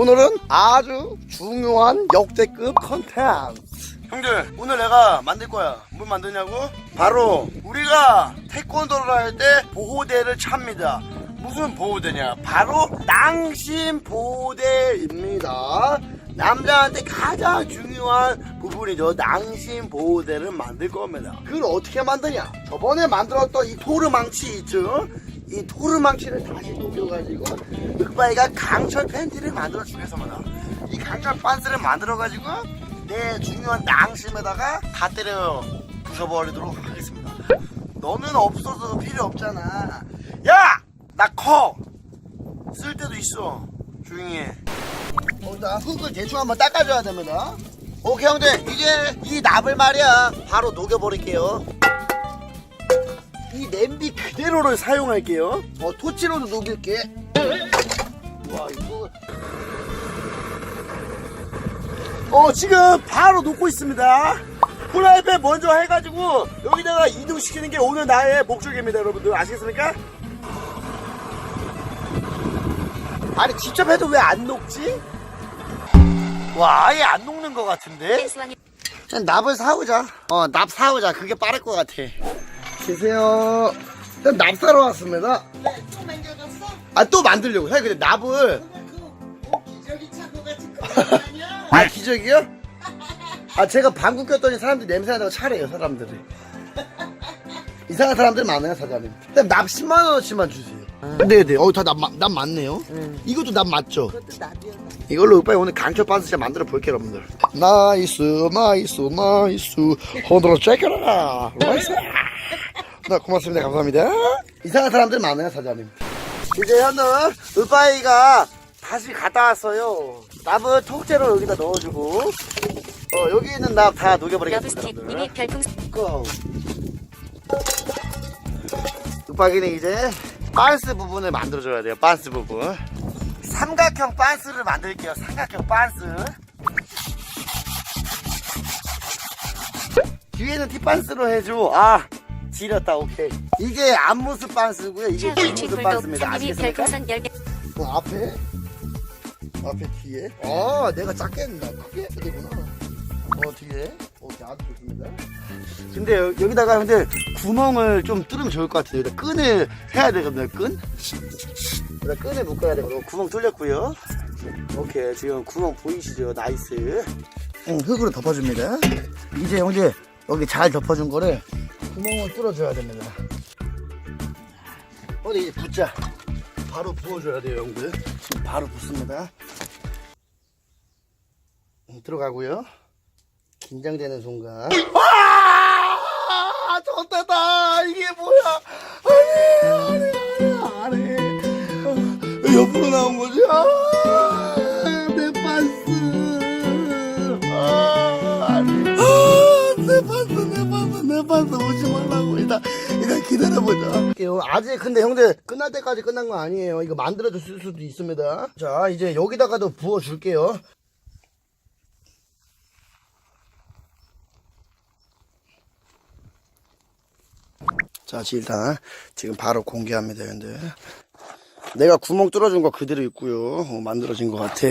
오늘은 아주 중요한 역대급 컨텐츠. 형들 오늘 내가 만들 거야. 뭘 만드냐고? 바로 우리가 태권도를 할 때 보호대를 찹니다. 무슨 보호대냐? 바로 낭심 보호대입니다. 남자한테 가장 중요한 부분이죠. 낭심 보호대를 만들 겁니다. 그걸 어떻게 만드냐? 저번에 만들었던 이 토르망치 있죠 이 토르망치를 다시 녹여가지고 늑바이가 강철 팬티를 만들어 주겠습니다 이 강철 빤스를 만들어가지고 내 중요한 낭심에다가 다 때려 부숴버리도록 하겠습니다 너는 없어서 필요 없잖아 야! 나 커! 쓸 때도 있어 조용히 해 어, 나 흙을 대충 한번 닦아줘야 됩니다. 오케이, 형들. 이제 이 납을 말이야. 바로 녹여버릴게요. 이 냄비 그대로를 사용할게요. 어, 토치로도 녹일게. 와, 이거. 어, 지금 바로 녹고 있습니다. 프라이팬 먼저 해가지고 여기다가 이동시키는 게 오늘 나의 목적입니다, 여러분들. 아시겠습니까? 아니, 직접 해도 왜 안 녹지? 와 아예 안 녹는 것 같은데? 그냥 납을 사오자 어 납 사오자 그게 빠를 것 같아 계세요. 납 사러 왔습니다. 또 만져줬어? 아 또 만들려고. 해 근데 납을. 그거 기저귀 차고 같은 거 아니야? 아 기적이요? 아 제가 방구 꼈더니 사람들이 냄새 난다고 차래요 사람들이. 이상한 사람들 많아요 사장님. 일단 납 10만 원어치만 주세요. 네네. 어다납 납 맞네요. 이것도 납 맞죠? 그것도 나비야 이걸로 오빠 오늘 강철 반스 진짜 만들어 볼게요 여러분들. 나이스 나이스 나이스. 호들어 체크라. 나이스 나 고맙습니다. 감사합니다. 이상한 사람들 많아요 사장님. 이제 현은 으빠이가 다시 갔다 왔어요. 납을 통째로 여기다 넣어주고. 어 여기 있는 납 다 녹여버리겠습니다 러브스틱님이 별풍선 고. 윽박이는 이제 빤스 부분을 만들어줘야 돼요 빤스 부분. 삼각형 빤스를 만들게요 삼각형 빤스. 뒤에는 티빤스로 해줘. 아 지렸다 오케이. 이게 앞모습 빤스고요. 이게 뒷모습 장님이 아시겠습니까? 별풍선 10개. 그 앞에? 앞에 뒤에? 아 내가 작게 했나? 크게 해야 되구나 어 뒤에? 오케이 아주 좋습니다. 근데 여- 여기다가 근데 구멍을 좀 뚫으면 좋을 것 같아요 여기다 끈을 해야 되거든요 끈. 여기다 끈을 묶어야 되거든요. 구멍 뚫렸고요. 오케이 지금 구멍 보이시죠? 나이스. 응, 흙으로 덮어줍니다. 이제 형제 여기 잘 덮어준 거를 구멍을 뚫어줘야 됩니다 어디 붓자 바로 부어줘야 돼요, 형들. 바로 붓습니다. 음, 들어가고요. 긴장되는 순간. 아! 좋다다! 이게 뭐야? 아니, 아니, 아니, 아니. 왜 옆으로 나온 거지? 아, 일단, 일단 기다려보자. 아직 근데 형들 끝날 때까지 끝난 거 아니에요. 이거 만들어줄 수도 있습니다. 자, 이제 여기다가도 부어줄게요. 자, 일단 지금 바로 공개합니다, 형들. 내가 구멍 뚫어준 거 그대로 있고요. 어, 만들어진 것 같아.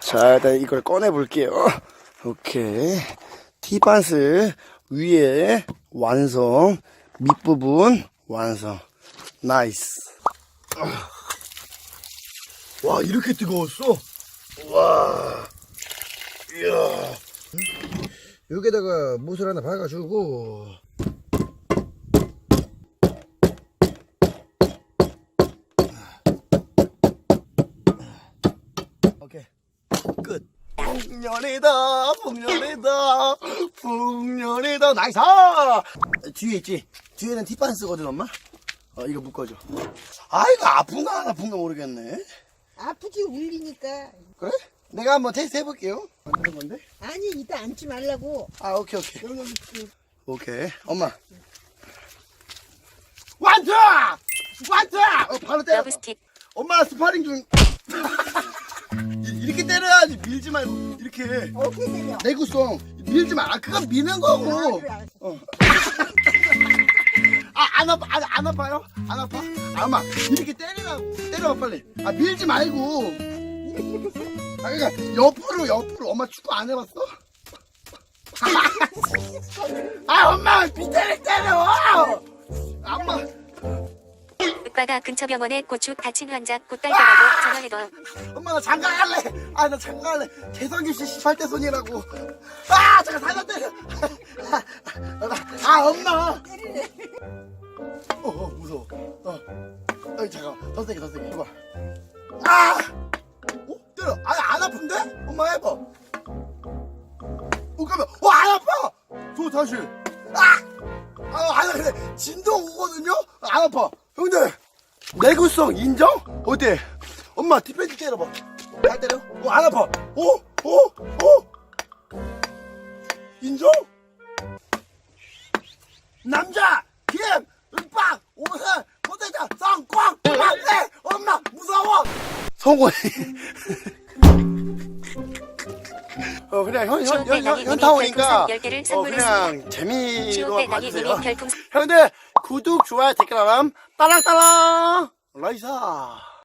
자, 일단 이걸 꺼내 볼게요. 오케이. 티반스 위에 완성. 밑부분 완성. 나이스. 와, 이렇게 뜨거웠어? 와. 이야. 여기다가 못을 하나 박아주고. 오케이. 끝. 풍년이다, 풍년이다, 풍년이다, 나이스! 뒤에 있지? 뒤에는 티반스거든, 엄마? 어, 이거 묶어줘. 아, 이거 아픈가 안 아픈가 모르겠네. 아프지 울리니까 그래? 내가 한번 테스트 해볼게요. 만드는 건데? 아니 이따 앉지 말라고 아, 오케이, 오케이. 오케이. 엄마. 완투! 완투! 어, 바로 때려. 러브스틱 엄마 스파링 중. 이- 이렇게 때려야지 밀지 말고 이렇게 어떻게 때려 내구성 밀지 마. 아 그건 미는 거고. 그래, 알았어. 어. 아 안 아파 안, 안 아파요? 안 아파? 아, 엄마 이렇게 때리라고 때려 빨리. 아 밀지 말고. 아 그러니까 옆으로 옆으로 엄마 축구 안 해봤어? 아 엄마 밑에를 때려 엄마 오빠가 근처 병원에 고추 다친 환자 곧 딸거라고 전화해둬. 엄마 나 장가 갈래! 아 나 장가 갈래! 개성규 씨 18대 손이라고! 아 잠깐 살살 때려 아 엄마! 어, 어 무서워. 어 어이 잠깐 더 세게 더 세게 해봐. 아! 어? 때려. 아니 안 아픈데? 엄마 해봐. 어 그러면 어안 아파! 저 다시. 아! 아 아니 근데 진동 오거든요? 안 아파. 형들 내구성 인정? 어때? 엄마 뒷배지 때려봐 잘 때려? 어, 안 아파. 어? 어? 어? 인정? 남자, 김, 은빵, 오선, 포대자, 성광, 막내, 엄마, 무서워! 성원이. 어, 그냥 현, 현, 추억 때 현, 현, 나이 현타오니까, 별풍선 10개를 어. 그냥 재미로 봐주세요. 형들, 구독, 좋아요, 댓글 알람, 따랑따랑! 라이사.